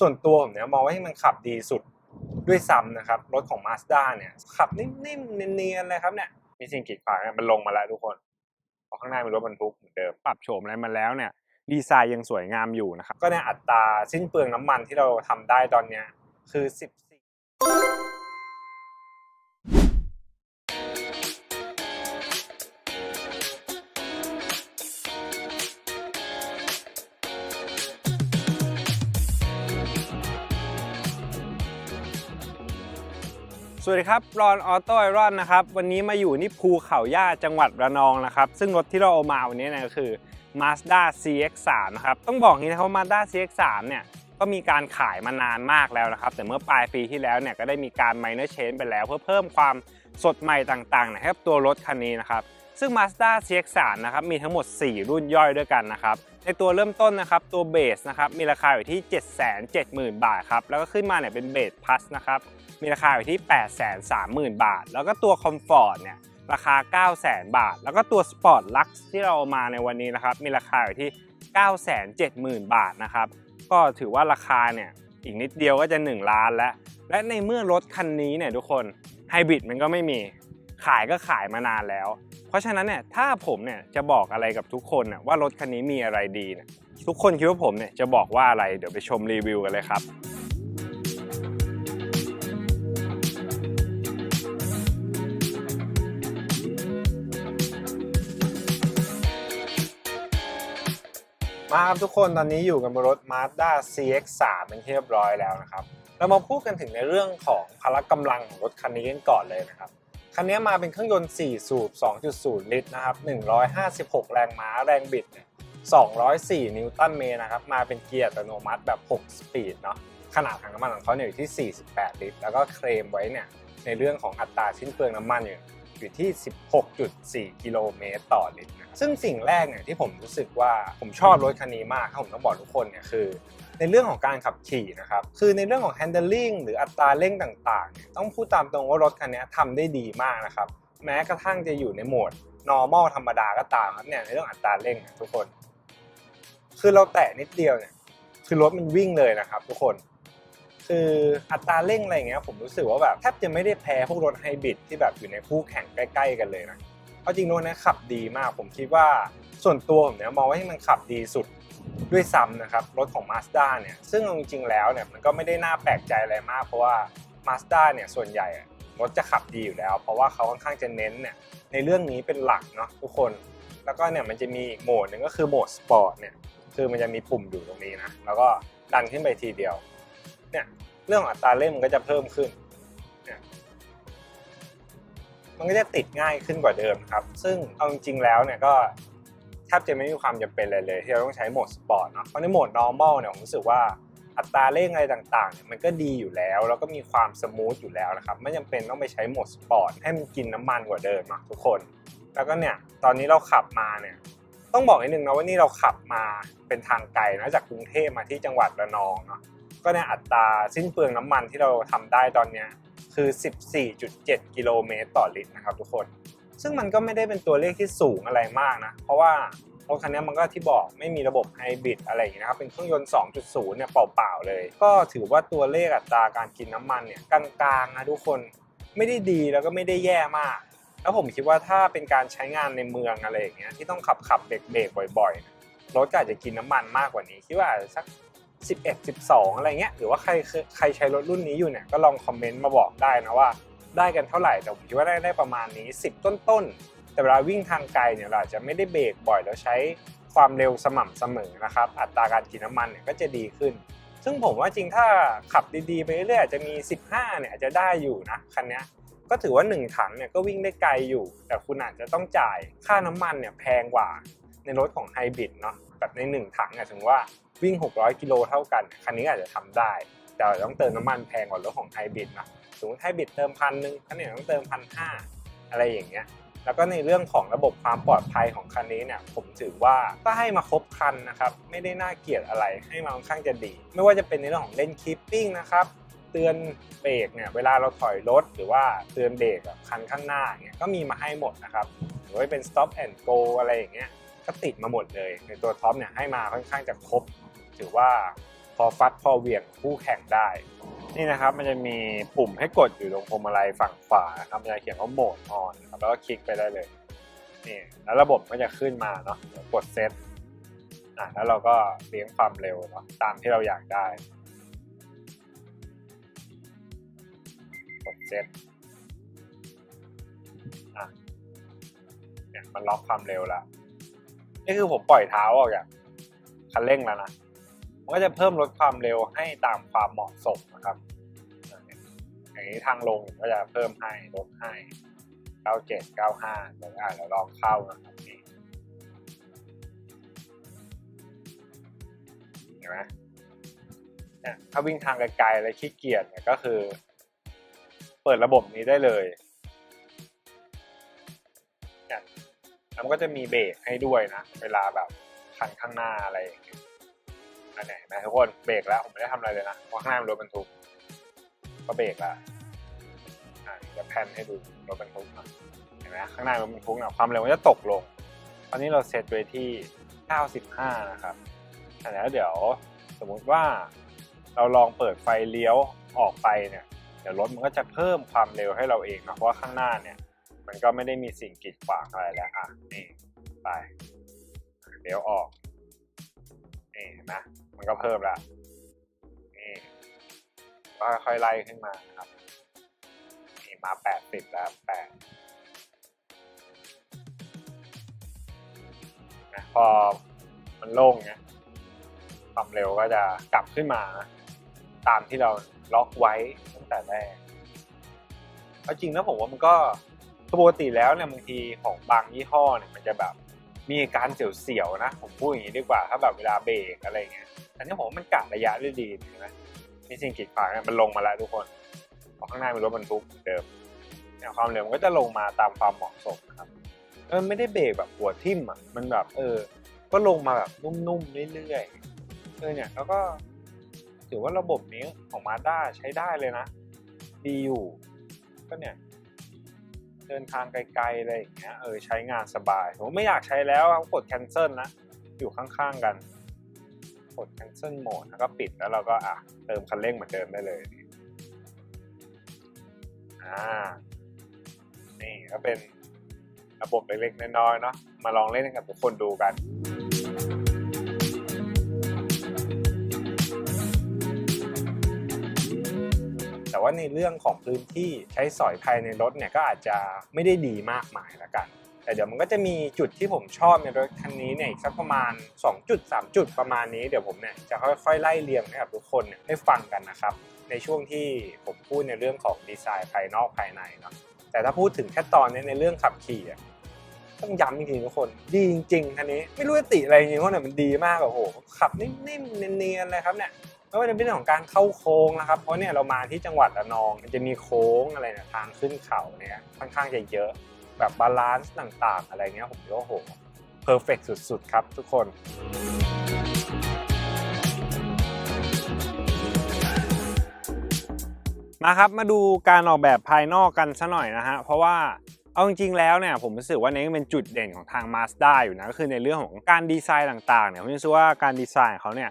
ส่วนตัวผมเนี่ยมองว่าที่มันขับดีสุดด้วยซ้ำนะครับ รถของ Mazda เนี่ย ขับนิ่มๆเนียนๆเลยครับเนี่ย มีสิ่งกีดขวางเนี่ยมันลงมาแล้วทุกคนเพราะข้างหน้ามีรถบรรทุกเหมือนเดิมปรับโฉมอะไรมาแล้วเนี่ยดีไซน์ยังสวยงามอยู่นะครับ ก็ในอัตราสิ้นเปลืองน้ำมันที่เราทำได้ตอนเนี้ยคือ 14 วัสดีครับรอนออโต้ไอรอนนะครับ วันนี้มาอยู่ที่ภูเขาย่าจังหวัดระนองนะครับ ซึ่งรถที่เราเอามาวันนี้เนี่ยก็คือ Mazda CX-3 นะครับ ต้องบอกงนี้นะครับว่า Mazda CX-3 เนี่ยก็มีการขายมานานมากแล้วนะครับ แต่เมื่อปลายปีที่แล้วเนี่ยก็ได้มีการ minor change ไปแล้ว เพื่อเพิ่มความสดใหม่ต่างๆให้กับตัวรถคันนี้นะครับซึ่ง Mazda CX-3 นะครับมีทั้งหมด 4 รุ่นย่อยด้วยกันนะครับในตัวเริ่มต้นนะครับตัวเบสนะครับมีราคาอยู่ที่ 770,000 บาทครับแล้วก็ขึ้นมาเนี่ยเป็นเบสพัสนะครับ มีราคาอยู่ที่ 830,000 บาท แล้วก็ตัวคอมฟอร์ตเนี่ยราคา 900,000 บาท แล้วก็ตัวสปอร์ตลักซ์ที่เราเอามาในวันนี้นะครับ มีราคาอยู่ที่ 970,000 บาทนะครับ ก็ถือว่าราคาเนี่ยอีกนิดเดียวก็จะ 1 ล้านแล้ว และในเมื่อรถคันนี้เนี่ยทุกคนไฮบริดมันก็ไม่มีขายก็ขายมานานแล้ว เพราะฉะนั้นเนี่ยถ้าผมเนี่ยจะบอกอะไรกับทุกคนน่ยว่ารถคันนี้มีอะไรดีเนี่ยทุกคนคิดว่าผมเนี่ยจะบอกว่าอะไรเดี๋ยวไปชมรีวิวกันเลยครับ มาครับทุกคนตอนนี้อยู่กันบนรถ Mazda CX-3 เป็นที่เรียบร้อยแล้วนะครับ เรามาพูดกันถึงในเรื่องของพละกำลังของรถคันนี้กันก่อนเลยนะครับ คันนี้มาเป็นเครื่องยนต์ 4 สูบ 2.0 ลิตรนะครับ 156 แรงม้าแรงบิด 204 นิวตันเมตรนะครับ มาเป็นเกียร์อัตโนมัติแบบ 6 สปีดเนาะ ขนาดถังน้ำมันของเขาเนี่ยอยู่ที่ 48 ลิตร แล้วก็เคลมไว้เนี่ยในเรื่องของอัตราสิ้นเปลืองน้ำมันอยู่อยู่ที่ 16.4 กิโลเมตรต่อลิตร ซึ่งสิ่งแรกเนี่ยที่ผมรู้สึกว่าผมชอบรถคันนี้มากถ้าผมต้องบอกทุกคนเนี่ยคือ ในเรื่องของการขับขี่นะครับคือในเรื่องของ handling หรืออัตราเร่งต่างๆ ต้องพูดตามตรงว่ารถคันนี้ทำได้ดีมากนะครับแม้กระทั่งจะอยู่ในโหมด normal ธรรมดาก็ตามครับเนี่ยในเรื่องอัตราเร่งนะทุกคน คือเราแตะนิดเดียวเนี่ยคือรถมันวิ่งเลยนะครับ ทุกคน คืออัตราเร่งอะไรเงี้ยผมรู้สึกว่าแบบแทบจะไม่ได้แพ้พวกรถไฮบริดที่แบบอยู่ในคู่แข่งใกล้ ๆ กันเลยนะ เอาจริงรถนี้ขับดีมากผมคิดว่าส่วนตัวผมเนี่ยมองว่าที่มันขับดีสุดด้วยซ้ำนะครับรถของ Mazda เนี่ยซึ่งจริงๆแล้วเนี่ยมันก็ไม่ได้น่าแปลกใจอะไรมาก เพราะว่า Mazda เนี่ยส่วนใหญ่รถจะขับดีอยู่แล้ว เพราะว่าเขาค่อนข้างจะเน้นเนี่ยในเรื่องนี้เป็นหลักเนาะทุกคน แล้วก็เนี่ยมันจะมีโหมดหนึ่งก็คือโหมดสปอร์ตเนี่ยคือมันจะมีปุ่มอยู่ตรงนี้นะแล้วก็ดันขึ้นไปทีเดียวเนี่ยเรื่องอัตราเร่งมันก็จะเพิ่มขึ้น มันก็จะติดง่ายขึ้นกว่าเดิมครับ ซึ่งเอาจริงๆแล้วเนี่ยก็แทบจะไม่มีความจำเป็นเลยเลยที่เราต้องใช้โหมดสปอร์ตเนาะเพราะในโหมด normal เนี่ยผมรู้สึกว่าอัตราเร่งอะไรต่างๆเนี่ยมันก็ดีอยู่แล้ว แล้วก็มีความสมูทอยู่แล้วนะครับไม่จำเป็นต้องไปใช้โหมดสปอร์ตให้มันกินน้ำมันกว่าเดิมนะทุกคน แล้วก็เนี่ยตอนนี้เราขับมาเนี่ยต้องบอกนิดนึงนะว่านี่เราขับมาเป็นทางไกลนะจากกรุงเทพมาที่จังหวัดระนองเนาะก็ในอัตราสิ้นเปลืองน้ำมันที่เราทำได้ตอนเนี้ย คือ 14.7 กิโลเมตรต่อลิตรนะครับทุกคน ซึ่งมันก็ไม่ได้เป็นตัวเลขที่สูงอะไรมากนะ เพราะว่ารถคันนี้มันก็ที่บอกไม่มีระบบไฮบริดอะไรอย่างนี้นะครับ เป็นเครื่องยนต์ 2.0 เนี่ยเปล่าๆเลย ก็ถือว่าตัวเลขอัตราการกินน้ำมันเนี่ยกลางๆนะทุกคนไม่ได้ดีแล้วก็ไม่ได้แย่มาก แล้วผมคิดว่าถ้าเป็นการใช้งานในเมืองอะไรอย่างเงี้ยที่ต้องขับขับเบรกเบรกบ่อยๆรถก็อาจจะกินน้ำมันมากกว่านี้คิดว่าอาจจะสัก 11 12 อะไรเงี้ยหรือว่าใครใครใช้รถรุ่นนี้อยู่เนี่ยก็ลองคอมเมนต์มาบอกได้นะว่า ได้กันเท่าไหร่แต่ผมคิดว่าได้ได้ประมาณนี้ 10 ต้นๆ แต่เวลาวิ่งทางไกลเนี่ยเราอาจจะไม่ได้เบรกบ่อยแล้วใช้ความเร็วสม่ำเสมอนะครับอัตราการกินน้ำมันเนี่ยก็จะดีขึ้น ซึ่งผมว่าจริงถ้าขับดีๆไปเรื่อยๆอาจจะมี 15 เนี่ยอาจจะได้อยู่นะคันนี้ก็ถือว่า 1 ถังเนี่ยก็วิ่งได้ไกลอยู่ แต่คุณอาจจะต้องจ่ายค่าน้ำมันเนี่ยแพงกว่าในรถของไฮบริดเนาะ แบบใน 1 ถังเนี่ยถึงว่าวิ่ง 600 กิโลเท่ากัน คันนี้อาจจะทำได้ แต่ต้องเติมน้ำมันแพงกว่ารถของไฮบริดนะสมมติไฮบริดเติมพันหนึ่งคันนี้ต้องเติมพันห้าอะไรอย่างเงี้ยแล้วก็ในเรื่องของระบบความปลอดภัยของคันนี้เนี่ยผมถือว่าก็ให้มาครบครันนะครับไม่ได้น่าเกลียดอะไรให้มาค่อนข้างจะดี ไม่ว่าจะเป็นในเรื่องของเลนคีปปิ้งนะครับเตือนเบรกเนี่ยเวลาเราถอยรถหรือว่าเตือนเบรกคันข้างหน้าเนี่ยก็มีมาให้หมดนะครับหรือว่าเป็น stop and go อะไรอย่างเงี้ย ก็ติดมาหมดเลย ในตัวท็อปเนี่ยให้มาค่อนข้างจะครบ ถือว่าพอฟัดพอเวียงคู่แข่งได้ นี่นะครับมันจะมีปุ่มให้กดอยู่ตรงพวงมาลัยฝั่งขวาครับมันจะเขียนว่าโหมดออนครับแล้วก็คลิกไปได้เลยนี่แล้วระบบก็จะขึ้นมาเนาะกดเซตอะแล้วเราก็เลี้ยงความเร็วเนาะตามที่เราอยากได้กดเซตอะเนี่ยมันล็อกความเร็วแล้ว นี่คือผมปล่อยเท้าออกจากคันเร่งแล้วนะมันก็จะเพิ่มลดความเร็วให้ตามความเหมาะสมนะครับอย่างนี้ทางลงก็จะเพิ่มให้ลดให้ 97 95เดี๋ยวอะเราลองเข้านะครับนี่เห็นไหมเนี่ยถ้าวิ่งทางไกลๆเลยขี้เกียจเนี่ยก็คือ เปิดระบบนี้ได้เลย แล้วมันก็จะมีเบรกให้ด้วยนะ เวลาแบบคันข้างหน้าอะไรอย่างเงี้ยอันไหนนะทุกคนเบรกแล้วผมไม่ได้ทำอะไรเลยนะเพราะข้างหน้ามันรถบรรทุกก็เบรกล้วอ่าจะแพนให้ดูรถบรรทุกนะเห็นไหมข้างหน้ารถบรรทุกเนี่ยความเร็วมันจะตกลง ตอนนี้เราเซตไว้ที่ 95 นะครับแล้วเดี๋ยวสมมุติว่าเราลองเปิดไฟเลี้ยวออกไปเนี่ยเดี๋ยวรถมันก็จะเพิ่มความเร็วให้เราเองนะเพราะว่าข้างหน้าเนี่ย มันก็ไม่ได้มีสิ่งกีดขวางอะไรแล้วอะนี่ไปเลี้ยวออกนี่เห็นะมันก็เพิ่มละนี่ก็ค่อยไล่ขึ้นมาครับนี่มาแปดสิบแล้วแปดนะพอมันโล่งเนี่ยความเร็วก็จะกลับขึ้นมาตามที่เราล็อกไว้ตั้งแต่แรกเอาจริงนะผมว่ามันก็ ปกติแล้วเนี่ยบางทีของบางยี่ห้อเนี่ยมันจะแบบมีอาการเสียวๆนะ ผมพูดอย่างนี้ดีกว่าถ้าแบบเวลาเบรกอะไรเงี้ยอันนี้ผมมันกะระยะได้ดีนไหมมีสิ่งกีดขวางเนี่ยมันลงมาแล้วทุกคนพราะข้างหน้ามีรถบรรทุกเดิมเนี่ยความเร็วมันก็จะลงมาตามความเหมาะสมครับเออไม่ได้เบรกแบบหัวทิ่มอะมันแบบเออ ก็ลงมาแบบนุ่มๆเรื่อยๆเออเนี่ยแล้วก็ถือว่าระบบนี้ของมาด้าใช้ได้เลยนะ ดีอยู่ ก็เนี่ย เดินทางไกลๆอะไรอย่างเงี้ยเออใช้งานสบาย ผมไม่อยากใช้แล้วกด cancel นะ อยู่ข้างๆกัน กด cancel mode แล้วก็ปิดแล้วเราก็อะเติมคันเร่งเหมือนเดิมได้เลยอ่านี่ก็เป็นระบบเล็กๆน้อยๆเนาะมาลองเล่นกับทุกคนดูกัน ว่าในเรื่องของพื้นที่ใช้สอยภายในรถเนี่ยก็อาจจะไม่ได้ดีมากมายละกัน แต่เดี๋ยวมันก็จะมีจุดที่ผมชอบในรถคันนี้เนี่ยอีกสักประมาณ 2 จุด 3 จุดประมาณนี้เดี๋ยวผมเนี่ยจะค่อยๆไล่เรียงให้กับทุกคนเนี่ยได้ฟังกันนะครับ ในช่วงที่ผมพูดในเรื่องของดีไซน์ภายนอกภายในเนาะแต่ถ้าพูดถึงแค่ตอนนี้ในเรื่องขับขี่อะต้องย้ำจริงๆทุกคน ดีจริงๆคันนี้ไม่รู้จะติอะไรจริงเพราะเนี่ยมันดีมากอะโอ้โหขับนิ่มๆเนียนๆเลยครับเนี่ย ไม่ว่าจะเป็นเรื่องของการเข้าโค้งนะครับ เพราะเนี่ยเรามาที่จังหวัดระนองมันจะมีโค้งอะไรเนี่ยทางขึ้นเขาเนี่ยค่อนข้างจะเยอะแบบบาลานซ์ต่างๆ อะไรเงี้ยผมว่าโอ้โหเพอร์เฟกสุดๆ ครับทุกคนมาครับมาดูการออกแบบภายนอกกันซะหน่อยนะฮะเพราะว่าเอาจริงๆแล้วเนี่ยผมรู้สึกว่านี่เป็นจุดเด่นของทาง Mazda อยู่นะก็คือในเรื่องของการดีไซน์ต่างๆเนี่ยผมรู้สึกว่าการดีไซน์ของเขาเนี่ย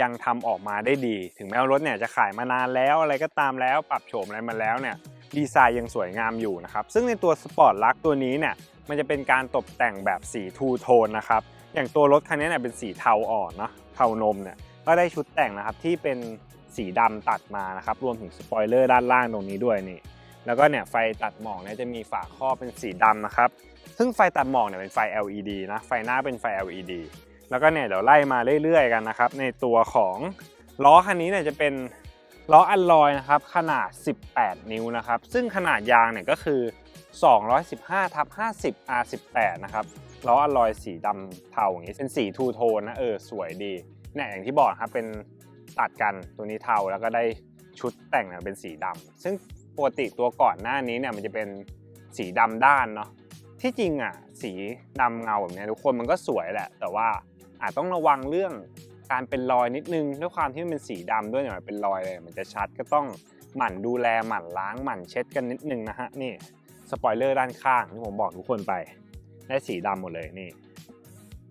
ยังทำออกมาได้ดี ถึงแม้ว่ารถเนี่ยจะขายมานานแล้วอะไรก็ตามแล้วปรับโฉมอะไรมาแล้วเนี่ยดีไซน์ยังสวยงามอยู่นะครับ ซึ่งในตัวสปอร์ตลักตัวนี้เนี่ยมันจะเป็นการตกแต่งแบบสีทูโทนนะครับ อย่างตัวรถคันนี้เนี่ยเป็นสีเทาอ่อนเนาะเทานมเนี่ยก็ได้ชุดแต่งนะครับที่เป็นสีดำตัดมานะครับรวมถึงสปอยเลอร์ด้านล่างตรงนี้ด้วยนี่แล้วก็เนี่ยไฟตัดหมอกเนี่ยจะมีฝาครอบเป็นสีดำนะครับ ซึ่งไฟตัดหมอกเนี่ยเป็นไฟ LED นะไฟหน้าเป็นไฟ LED แล้วก็เนี่ยเดี๋ยวไล่มาเรื่อยๆกันนะครับ ในตัวของล้อคันนี้เนี่ยจะเป็นล้ออัลลอยนะครับขนาด 18 นิ้วนะครับ ซึ่งขนาดยางเนี่ยก็คือ 215ทับ50 R18 นะครับล้ออัลลอยสีดำเทาอย่างนี้เป็นสีทูโทนนะเออสวยดีเนี่ยอย่างที่บอกครับเป็นตัดกันตัวนี้เทาแล้วก็ได้ชุดแต่งเนี่ยเป็นสีดำซึ่งปกติตัวก่อนหน้านี้เนี่ยมันจะเป็นสีดำด้านเนาะที่จริงอะสีดำเงาแบบนี้ทุกคนมันก็สวยแหละ แต่ว่า อาจต้องระวังเรื่องการเป็นรอยนิดนึงด้วยความที่มันเป็นสีดำด้วยเนี่ยเป็นรอยเลยมันจะชัดก็ต้องหมั่นดูแลหมั่นล้างหมั่นเช็ดกันนิดนึงนะฮะนี่สปอยเลอร์ด้านข้างที่ผมบอกทุกคนไปได้สีดำหมดเลยนี่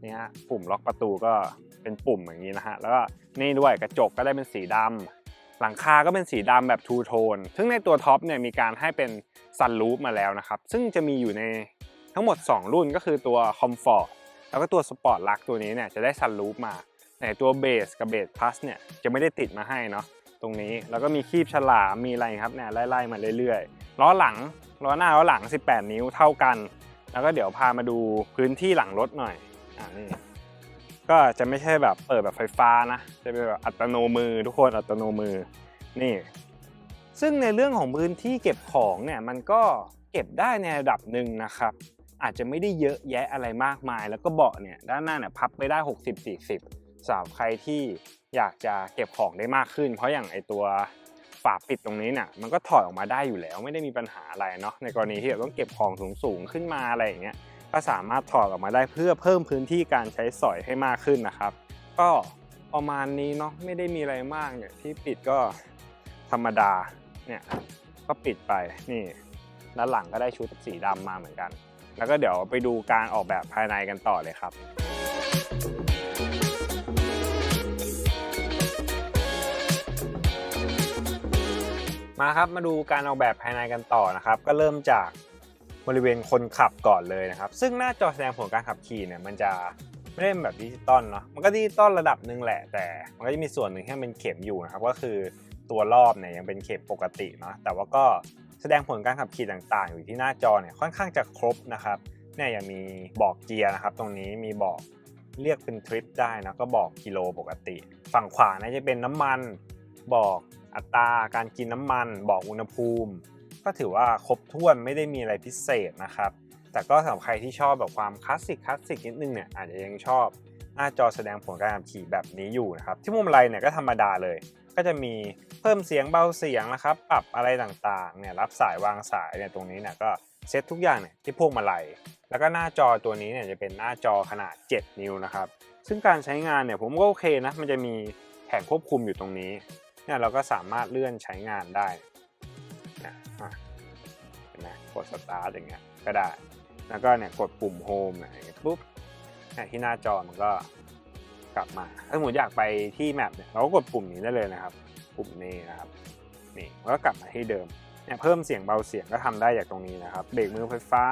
นี่ฮะปุ่มล็อกประตูก็เป็นปุ่มอย่างนี้นะฮะแล้วก็นี่ด้วยกระจกก็ได้เป็นสีดำหลังคาก็เป็นสีดำแบบทูโทนซึ่งในตัวท็อปเนี่ยมีการให้เป็นซันรูฟมาแล้วนะครับซึ่งจะมีอยู่ในทั้งหมด 2 รุ่นก็คือตัว Comfort แล้วก็ตัว Sport Lux ตัวนี้เนี่ยจะได้ซันรูฟมาในตัวเบสกับเบสพลัสเนี่ยจะไม่ได้ติดมาให้เนาะตรงนี้แล้วก็มีคีบฉลามมีอะไรครับเนี่ยไล่ๆมาเรื่อยๆล้อหลังล้อหน้าล้อหลัง 18 นิ้วเท่ากัน แล้วก็เดี๋ยวพามาดูพื้นที่หลังรถหน่อยอ่านี่ก็จะไม่ใช่แบบเปิดแบบไฟฟ้านะจะเป็นแบบอัตโนมือทุกคนอัตโนมือนี่ ซึ่งในเรื่องของพื้นที่เก็บของเนี่ยมันก็เก็บได้ในระดับหนึ่งนะครับ อาจจะไม่ได้เยอะแยะอะไรมากมาย แล้วก็เบาะเนี่ยด้านหน้าเนี่ยพับไปได้ 60-40สำหรับใครที่อยากจะเก็บของได้มากขึ้น เพราะอย่างไอตัวฝาปิดตรงนี้เนี่ยมันก็ถอดออกมาได้อยู่แล้ว ไม่ได้มีปัญหาอะไรเนาะในกรณีที่เราต้องเก็บของสูงๆขึ้นมาอะไรอย่างเงี้ยก็สามารถถอดออกมาได้เพื่อเพิ่มพื้นที่การใช้สอยให้มากขึ้นนะครับ ก็ประมาณนี้เนาะไม่ได้มีอะไรมากเนี่ยที่ปิดก็ธรรมดาเนี่ยก็ปิดไปนี่ แล้วหลังก็ได้ชุดสีดำมาเหมือนกัน แล้วก็เดี๋ยวไปดูการออกแบบภายในกันต่อเลยครับมาครับมาดูการออกแบบภายในกันต่อนะครับ ก็เริ่มจากบริเวณคนขับก่อนเลยนะครับ ซึ่งหน้าจอแสดงผลการขับขี่เนี่ยมันจะไม่ได้เป็นแบบดิจิตอลเนาะมันก็ดิจิตอลระดับหนึ่งแหละ แต่มันก็จะมีส่วนหนึ่งที่มันเป็นเข็มอยู่นะครับ ก็คือตัวรอบเนี่ยยังเป็นเข็มปกติเนาะแต่ว่าก็ แสดงผลการขับขี่ต่างๆ อยู่ที่หน้าจอเนี่ยค่อนข้างจะครบนะครับเนี่ยยังมีบอกเกียร์นะครับ ตรงนี้มีบอกเรียกเป็นทริปได้นะก็บอกกิโลปกติ ฝั่งขวานะจะเป็นน้ำมัน บอกอัตราการกินน้ำมัน บอกอุณหภูมิ ก็ถือว่าครบถ้วนไม่ได้มีอะไรพิเศษนะครับ แต่ก็สำหรับใครที่ชอบแบบความคลาสสิกคลาสสิกนิดนึงเนี่ยอาจจะยังชอบหน้าจอแสดงผลการขับขี่แบบนี้อยู่นะครับ ที่มุมไรเนี่ยก็ธรรมดาเลย ก็จะมีเพิ่มเสียงเบาเสียงนะครับ ปรับอะไรต่างๆเนี่ยรับสายวางสายเนี่ยตรงนี้เนี่ยก็เซตทุกอย่างเนี่ยที่พวงมาลัยแล้วก็หน้าจอตัวนี้เนี่ยจะเป็นหน้าจอขนาด 7 นิ้วนะครับ ซึ่งการใช้งานเนี่ยผมก็โอเคนะ มันจะมีแผงควบคุมอยู่ตรงนี้เนี่ยเราก็สามารถเลื่อนใช้งานได้นะเห็นไหมกดสตาร์ทอย่างเงี้ยก็ได้ แล้วก็เนี่ยกดปุ่มโฮมเนี่ยอย่างเงี้ยปุ๊บที่หน้าจอมันก็ กลับมา ถ้าสมมติอยากไปที่แมปเนี่ยเราก็กดปุ่มนี้ได้เลยนะครับ ปุ่มนี้นะครับนี่มันก็กลับมาที่เดิมเนี่ยเพิ่มเสียงเบาเสียงก็ทำได้จากตรงนี้นะครับ เบรกมือไฟฟ้า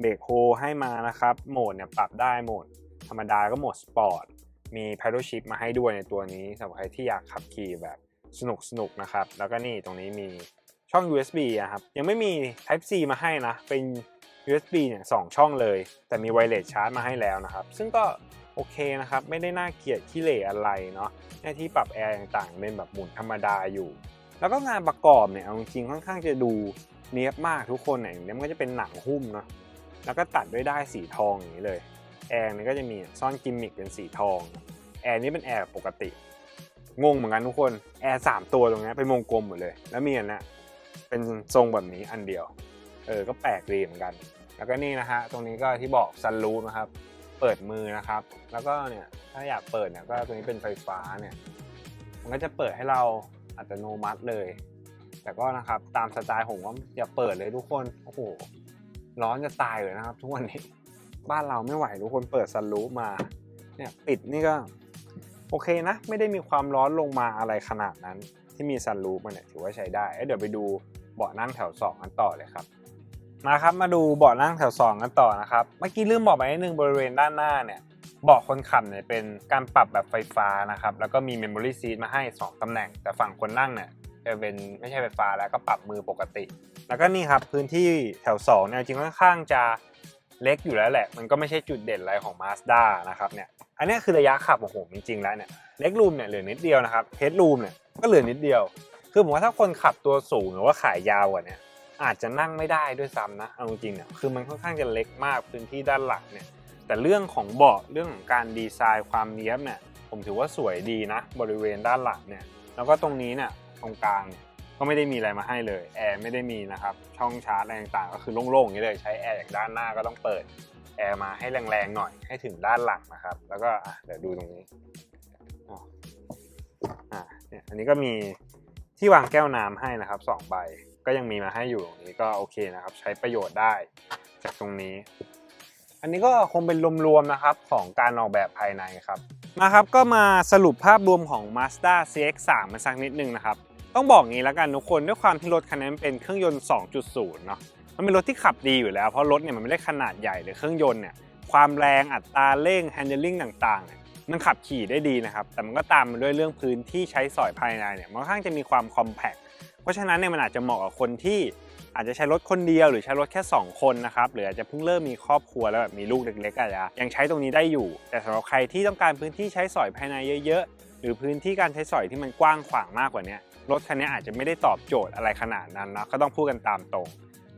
เบรกโฮให้มานะครับ โหมดเนี่ยปรับได้โหมด ธรรมดาก็โหมดสปอร์ต มี Paddle Shift มาให้ด้วยในตัวนี้สำหรับใครที่อยากขับขี่แบบสนุกสนุกนะครับ แล้วก็นี่ตรงนี้มีช่อง USB อะครับ ยังไม่มี Type C มาให้นะ เป็น USB เนี่ยสองช่องเลย แต่มีไวเลสชาร์จมาให้แล้วนะครับ ซึ่งก็ โอเคนะครับ ไม่ได้น่าเกลียดขี้เหร่อะไรเนาะหน้าที่ปรับแอร์ต่างๆเป็นแบบหมุนธรรมดาอยู่ แล้วก็งานประกอบเนี่ยเอาจริงค่อนข้างจะดูเนียบมากทุกคนเนี่ยอย่างนี้มันก็จะเป็นหนังหุ้มเนาะแล้วก็ตัดด้วยได้ายสีทองอย่างนี้เลย แอร์นี่ก็จะมีซ่อนกิมมิคเป็นสีทอง แอร์นี่เป็นแอร์ปกติ งงเหมือนกันทุกคน แอร์สามตัวตรงนี้เป็นวงกลมหมดเลย แล้วมีอันนี้เป็นทรงแบบนี้อันเดียว เออ ก็แปลกดีเหมือนกัน แล้วก็นี่นะฮะ ตรงนี้ก็ที่บอกซันรูนะครับ เปิดมือนะครับ แล้วก็เนี่ยถ้าอยากเปิดเนี่ยก็ตรงนี้เป็นไฟฟ้าเนี่ยมันก็จะเปิดให้เราอัตโนมัติเลย แต่ก็นะครับตามสไตล์ผมว่าอย่าเปิดเลยทุกคนโอ้โหร้อนจะตายเลยนะครับ ทุกวันนี้บ้านเราไม่ไหวทุกคนเปิดซันรูฟมาเนี่ยปิดนี่ก็โอเคนะ ไม่ได้มีความร้อนลงมาอะไรขนาดนั้น ที่มีซันรูฟมันเนี่ยถือว่าใช้ได้เเดี๋ยวไปดูเบาะนั่งแถว2กันต่อเลยครับ มาครับมาดูเบาะนั่งแถว2กันต่อนะครับ เมื่อกี้ลืมบอกไปนิดนึงบริเวณด้านหน้าเนี่ยเบาะคนขับเนี่ยเป็นการปรับแบบไฟฟ้านะครับ แล้วก็มี Memory Seat มาให้ 2 ตำแหน่ง แต่ฝั่งคนนั่งเนี่ยจะเป็นไม่ใช่ไฟฟ้าแล้วก็ปรับมือปกติ แล้วก็นี่ครับพื้นที่แถว2เนี่ยจริงๆค่อนข้างจะเล็กอยู่แล้วแหละ มันก็ไม่ใช่จุดเด่นอะไรของ Mazda นะครับเนี่ย อันนี้คือระยะขับของผมจริงๆแล้วเนี่ยเล็กรูมเนี่ยเหลือนิดเดียวนะครับเฮดรูมเนี่ยก็เหลือนิดเดียว คือผมว่าถ้าคนขับตัวสูงหรือว่าขายยาวกว่าเนี่ย อาจจะนั่งไม่ได้ด้วยซ้ำนะเอาจริงๆเนี่ยคือมันค่อนข้างจะเล็กมากพื้นที่ด้านหลังเนี่ยแต่เรื่องของเบาะเรื่องของการดีไซน์ความเนี้ยบเนี่ยผมถือว่าสวยดีนะบริเวณด้านหลังเนี่ยแล้วก็ตรงนี้เนี่ยตรงกลางก็ไม่ได้มีอะไรมาให้เลยแอร์ไม่ได้มีนะครับช่องชาร์จอะไรต่างๆก็คือโล่งๆอย่างนี้เลยใช้แอร์อย่างด้านหน้าก็ต้องเปิดแอร์มาให้แรงๆหน่อยให้ถึงด้านหลังนะครับ แล้วก็เดี๋ยวดูตรงนี้อ๋ออะเนี่ยอันนี้ก็มีที่วางแก้วน้ำให้นะครับสองใบ ก็ยังมีมาให้อยู่ตรงนี้ก็โอเคนะครับ ใช้ประโยชน์ได้จากตรงนี้ อันนี้ก็คงเป็นรวมๆนะครับของการออกแบบภายในครับ มาครับก็มาสรุปภาพรวมของ Mazda CX-3 มาสักนิดนึงนะครับ ต้องบอกงี้แล้วกันทุกคนด้วยความที่รถคันนี้เป็นเครื่องยนต์ 2.0 เนาะมันเป็นรถที่ขับดีอยู่แล้วเพราะรถเนี่ยมันไม่ได้ขนาดใหญ่เลยเครื่องยนต์เนี่ยความแรงอัตราเร่ง handling ต่างๆเนี่ยมันขับขี่ได้ดีนะครับ แต่มันก็ตามมาด้วยเรื่องพื้นที่ใช้สอยภายในเนี่ยมันค่อนข้างจะมีความ compact เพราะฉะนั้นเนี่ยมันอาจจะเหมาะกับคนที่อาจจะใช้รถคนเดียวหรือใช้รถแค่ 2 คนนะครับหรืออาจจะเพิ่งเริ่มมีครอบครัวแล้วแบบมีลูกเล็กๆอาจจะยังใช้ตรงนี้ได้อยู่ แต่สำหรับใครที่ต้องการพื้นที่ใช้สอยภายในเยอะๆ หรือพื้นที่การใช้สอยที่มันกว้างขวางมากกว่านี้รถคันนี้อาจจะไม่ได้ตอบโจทย์อะไรขนาดนั้นนะก็ต้องพูดกันตามตรง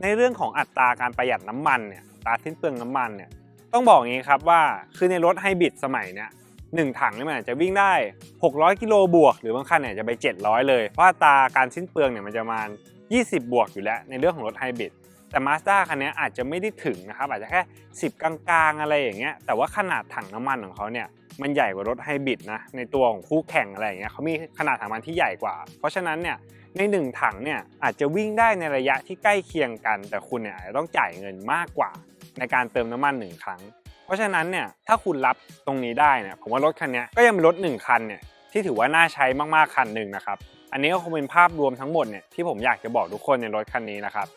ในเรื่องของอัตราการประหยัดน้ำมันเนี่ยอัตาสิ้นเปลืองน้ำมันเนี่ยต้องบอกอย่างนี้ครับว่าคือในรถไฮบริดสมัยเนี้ย หนึ่งถังเนี่ยมันอาจจะวิ่งได้ 600 กิโลบวก หรือบางคันเนี่ยจะไป 700 เลย เพราะตาการสิ้นเปลืองเนี่ยมันจะมาณ 20 บวกอยู่แล้วในเรื่องของรถไฮบริดแต่ Mazda คันนี้อาจจะไม่ได้ถึงนะครับอาจจะแค่ 10 กลางๆ อะไรอย่างเงี้ยแต่ว่าขนาดถังน้ำมันของเขาเนี่ยมันใหญ่กว่ารถไฮบริดนะในตัวของคู่แข่งอะไรอย่างเงี้ยเขามีขนาดถังน้ำมันที่ใหญ่กว่า เพราะฉะนั้นเนี่ยในหนึ่งถังเนี่ยอาจจะวิ่งได้ในระยะที่ใกล้เคียงกัน แต่คุณเนี่ยอาจจะต้องจ่ายเงินมากกว่า ในการเติมน้ำมันหนึ่งครั้ง เพราะฉะนั้นเนี่ยถ้าคุณรับตรงนี้ได้เนี่ยผมว่ารถคันนี้ก็ยังเป็นรถหนึ่งคันเนี่ยที่ถือว่าน่าใช้มากๆคันหนึ่งนะครับอันนี้ก็คงเป็นภาพรวมทั้งหมดเนี่ยที่ผมอยากจะบอกทุกคนในรถคันนี้นะครับ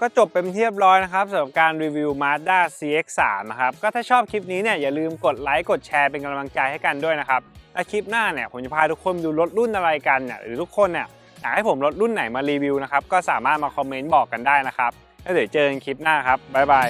ก็จบเป็นที่เรียบร้อยนะครับสำหรับการรีวิว Mazda CX-3 นะครับก็ถ้าชอบคลิปนี้เนี่ยอย่าลืมกดไลค์กดแชร์เป็นกำลังใจให้กันด้วยนะครับและคลิปหน้าเนี่ยผมจะพาทุกคนดูรถรุ่นอะไรกันเนี่ยหรือทุกคนเนี่ยอยากให้ผมรถรุ่นไหนมารีวิวนะครับก็สามารถมาคอมเมนต์บอกกันได้นะครับแล้วเดี๋ยวเจอกันคลิปหน้าครับบ๊ายบาย